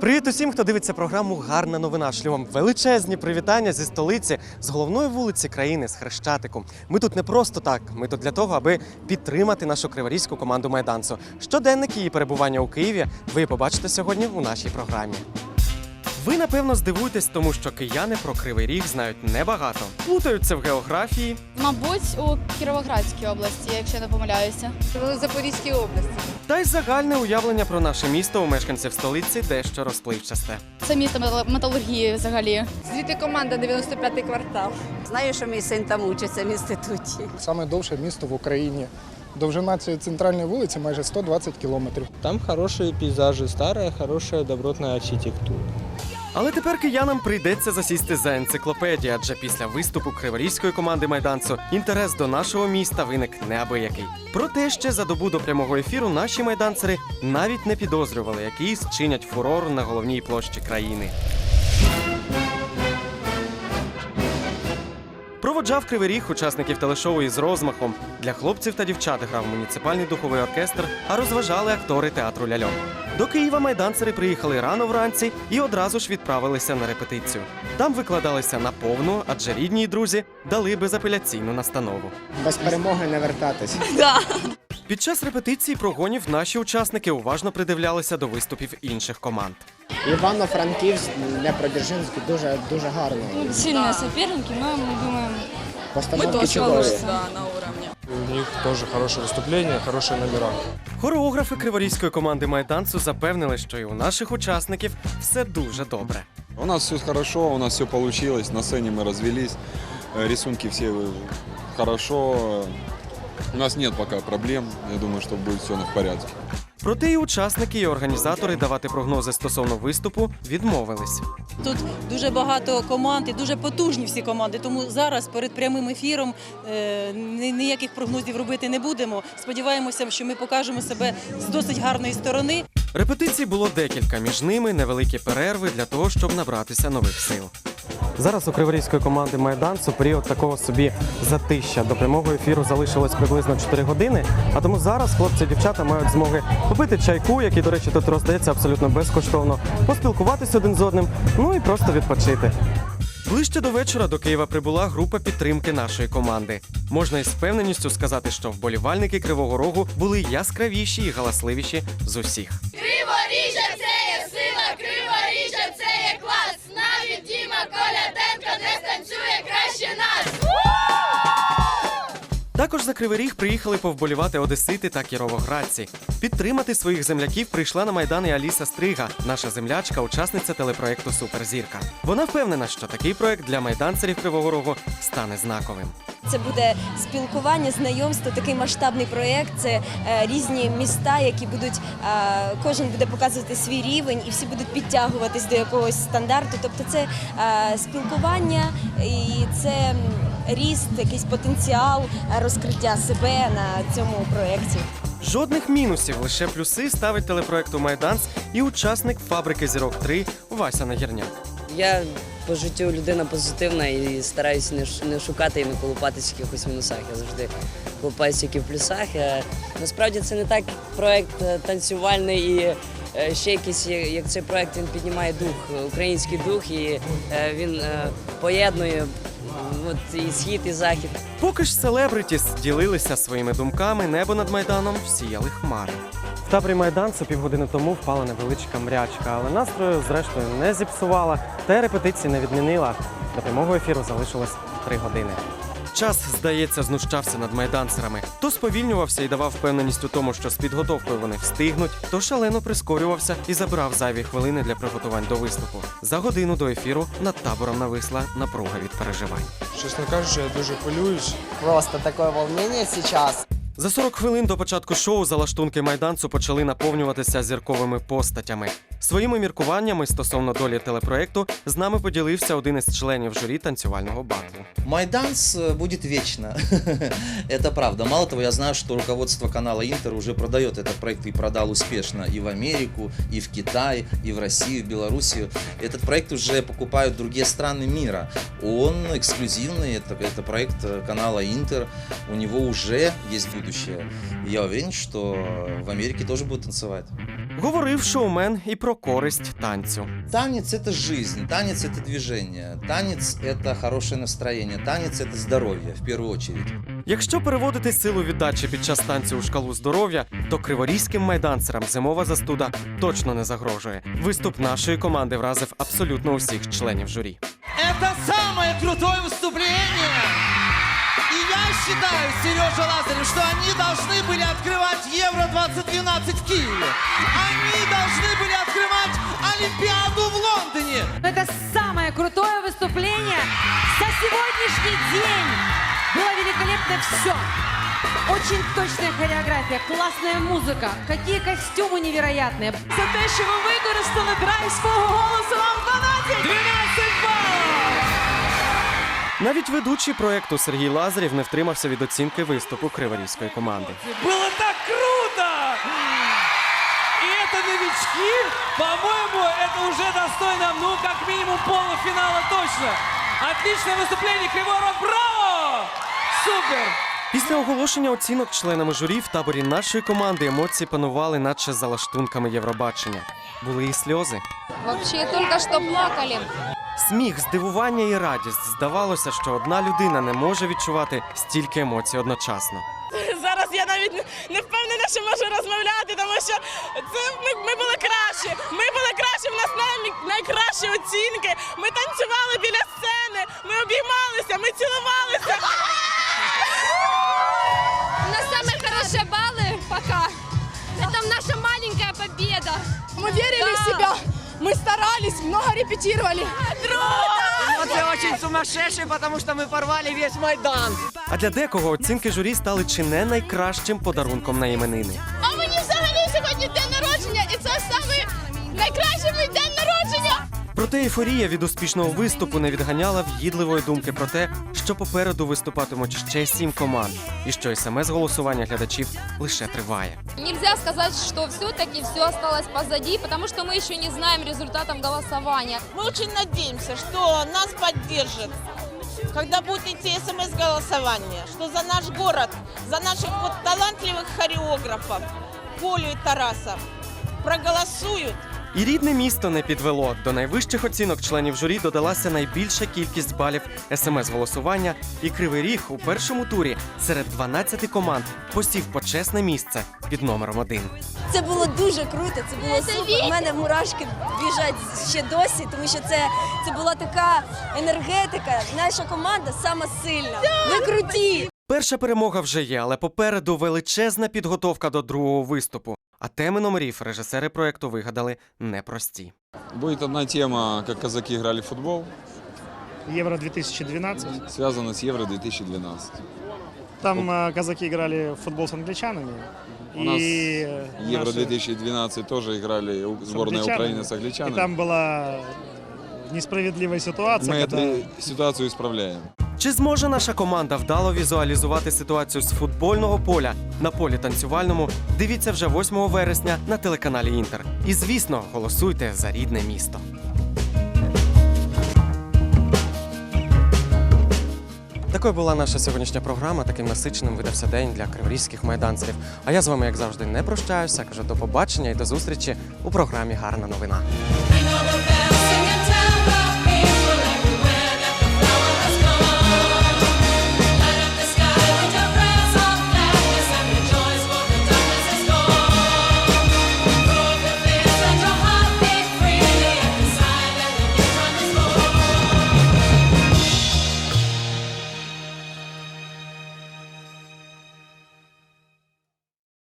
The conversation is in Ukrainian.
Привіт усім, хто дивиться програму Гарна новина. Шлю величезні привітання зі столиці, з головної вулиці країни, з Хрещатику. Ми тут не просто так. Ми тут для того, аби підтримати нашу криворізьку команду майданцу. Щоденник її перебування у Києві ви побачите сьогодні у нашій програмі. Ви напевно здивуєтесь, тому що кияни про кривий ріг знають небагато. Плутаються в географії, Мабуть, у Кіровоградській області, якщо не помиляюся. в Запорізькій області. та й загальне уявлення про наше місто у мешканців столиці дещо розпливчасте. Це місто метал- металургії взагалі. Звідти команда 95-й квартал. Знаю, що мій син там учиться в інституті. Саме довше місто в Україні. Довжина цієї центральної вулиці майже 120 кілометрів. Там хорошие пейзажи, старая, хорошая, добротная архитектура. Але тепер киянам прийдеться засісти за енциклопедію, адже після виступу криворізької команди майданцу інтерес до нашого міста виник неабиякий. Проте ще за добу до прямого ефіру наші майданцери навіть не підозрювали, який чинять фурор на головній площі країни. Проводжав кривий ріг учасників телешоу із розмахом. Для хлопців та дівчат грав муніципальний духовий оркестр, а розважали актори театру ляльок. До Києва майданцери приїхали рано вранці і одразу ж відправилися на репетицію. Там викладалися на повну, адже рідні й друзі дали безапеляційну настанову. Без перемоги не вертатись. Під час репетиції прогонів наші учасники уважно придивлялися до виступів інших команд. Івано-Франківськ, Днепродзержинськ дуже дуже гарно. Сильні суперники, але ми думаємо. Постановки чудові. У них тоже хорошее выступление, хорошие номера. Хореографи криворізької команди майданцу запевнили, що і у наших учасників все дуже добре. У нас все хорошо, у нас все получилось, на сцене мы развелись, э, рисунки все э, хорошо, э, у нас нет пока проблем, я думаю, что будет все в порядке. Проте і учасники, і організатори давати прогнози стосовно виступу відмовились. Тут дуже багато команд і дуже потужні всі команди. Тому зараз перед прямим ефіром е, ніяких прогнозів робити не будемо. Сподіваємося, що ми покажемо себе з досить гарної сторони. Репетицій було декілька, між ними невеликі перерви для того, щоб набратися нових сил. Зараз у криворізької команди майданцу період такого собі затища. До прямого ефіру залишилось приблизно 4 години. А тому зараз хлопці і дівчата мають змоги попити чайку, який, до речі, тут роздається абсолютно безкоштовно, поспілкуватися один з одним, ну і просто відпочити. Ближче до вечора до Києва прибула група підтримки нашої команди. Можна із впевненістю сказати, що вболівальники Кривого Рогу були яскравіші і галасливіші з усіх. Криворіжжя це є сила, криворіжжя це є клас. Навіть Діма Коляденко Також за Кривий Ріг приїхали повболівати одесити та кіровоградці. Підтримати своїх земляків прийшла на майдан і Аліса Стрига, наша землячка, учасниця телепроекту Суперзірка. Вона впевнена, що такий проект для майданцерів Кривого Рогу стане знаковим. Це буде спілкування, знайомство, такий масштабний проєкт. Це е, різні міста, які будуть е, кожен буде показувати свій рівень, і всі будуть підтягуватись до якогось стандарту. Тобто, це е, спілкування і це ріст, якийсь потенціал е, розкриття себе на цьому проєкті. Жодних мінусів, лише плюси ставить телепроекту Майданц і учасник фабрики Зірок 3 Вася Нагірняк. Я по життю людина позитивна і стараюся не, ш- не шукати і не колупатися в якихось мінусах. Я завжди колупаюся тільки в плюсах. Е, Насправді це не так проект е, танцювальний і е, ще якийсь, як цей проект він піднімає дух, е, український дух, і е, він е, поєднує от, і схід, і захід. Поки ж селебритіс ділилися своїми думками, небо над майданом всіяли хмари. В таборі майданцю півгодини тому впала невеличка мрячка, але настрою зрештою не зіпсувала та й репетиції не відмінила. До прямого ефіру залишилось три години. Час, здається, знущався над майданцерами. То сповільнювався і давав впевненість у тому, що з підготовкою вони встигнуть, то шалено прискорювався і забирав зайві хвилини для приготувань до виступу. За годину до ефіру над табором нависла напруга від переживань. Честно кажучи, я дуже хвилююсь. Просто таке волнення зараз. За 40 хвилин до початку шоу залаштунки майданцу почали наповнюватися зірковими постатями. Своїми міркуваннями стосовно долі телепроекту з нами поділився один із членів журі танцювального батлу. Майданс э, будет вечно. Это правда. Мало того, я знаю, что руководство канала Интер уже продает этот проект и продал успешно и в Америку, и в Китай, и в Россию, и в Белоруссию. Этот проект уже покупают другие страны мира. Он эксклюзивный, это, это проект э, канала Интер. У него уже есть будущее. И я уверен, что в Америке тоже будут танцевать. Говорив шоумен і про користь танцю. Танец это жизнь, танец это движение, танец это хорошее настроение, танец это здоровье в первую очередь. Якщо переводити силу віддачі під час танцю у шкалу здоров'я, то криворізьким майданцерам зимова застуда точно не загрожує. Виступ нашої команди вразив абсолютно усіх членів журі. Это самое крутое выступление! И я считаю, Сережа Лазарев, что они должны были открывать Евро-2012 в Киеве. Они должны были открывать Олимпиаду в Лондоне. Это самое крутое выступление за сегодняшний день. Было великолепно все. Очень точная хореография, классная музыка, какие костюмы невероятные. За те, що ви використали драйв свого голосу, вам 12! 12 балів! Навіть ведучий проекту Сергій Лазарів не втримався від оцінки виступу криворізької команди. Было так круто! И это новички, по-моему, это уже достойно, ну, как минимум полуфинала точно. Отличное выступление, Кривой Рог, браво! Супер! Після оголошення оцінок членами журі в таборі нашої команди емоції панували, наче за лаштунками Євробачення. Були і сльози. Вообще только что плакали. Сміх, здивування і радість. Здавалося, що одна людина не може відчувати стільки емоцій одночасно. Зараз я навіть не впевнена, що можу розмовляти, тому що це ми, ми були кращі. Ми були кращі, в нас най, найкращі оцінки. Ми танцювали біля сцени, ми обіймалися, ми цілувалися. У нас самые хорошие баллы пока. Это наша маленькая победа. Мы верили в себя, мы старались, много репетировали. Це дуже сумасшедший, тому що ми порвали весь Майдан. А для декого оцінки журі стали чи не найкращим подарунком на іменини. А мені взагалі сьогодні день народження, і це саме найкращий мій день народження. Проте ейфорія від успішного виступу не відганяла в'їдливої думки про те, що попереду виступатимуть ще сім команд, і що смс-голосування глядачів лише триває. Нельзя сказать, что все-таки все осталось позади, потому что мы еще не знаем результатом голосования. Мы очень надеемся, что нас поддержат, когда будет идти смс-голосование, что за наш город, за наших вот талантливых хореографов Колю и Тараса проголосуют і рідне місто не підвело. До найвищих оцінок членів журі додалася найбільша кількість балів смс-голосування, і Кривий Ріг у першому турі серед 12 команд посів почесне місце під номером один. Це було дуже круто, це було супер. У мене мурашки біжать ще досі, тому що це, це була така енергетика. Наша команда сама сильна. Ви круті! Перша перемога вже є, але попереду величезна підготовка до другого виступу. А теми номерів режисери проекту вигадали непрості. Будет одна тема, как казаки играли в футбол, Євро 2012. связана с Евро-2012. Там э, казаки играли в футбол с англичанами. У нас и наши- Евро-2012 тоже играли у- с сборная англичанами. Украины с И англичанами. там была несправедливая ситуация, Мы когда эту ситуацию исправляем. Чи зможе наша команда вдало візуалізувати ситуацію з футбольного поля на полі танцювальному? Дивіться вже 8 вересня на телеканалі Інтер. І звісно, голосуйте за рідне місто. Такою була наша сьогоднішня програма. Таким насиченим видався день для криворізьких майданців. А я з вами, як завжди, не прощаюся. Кажу до побачення і до зустрічі у програмі Гарна новина.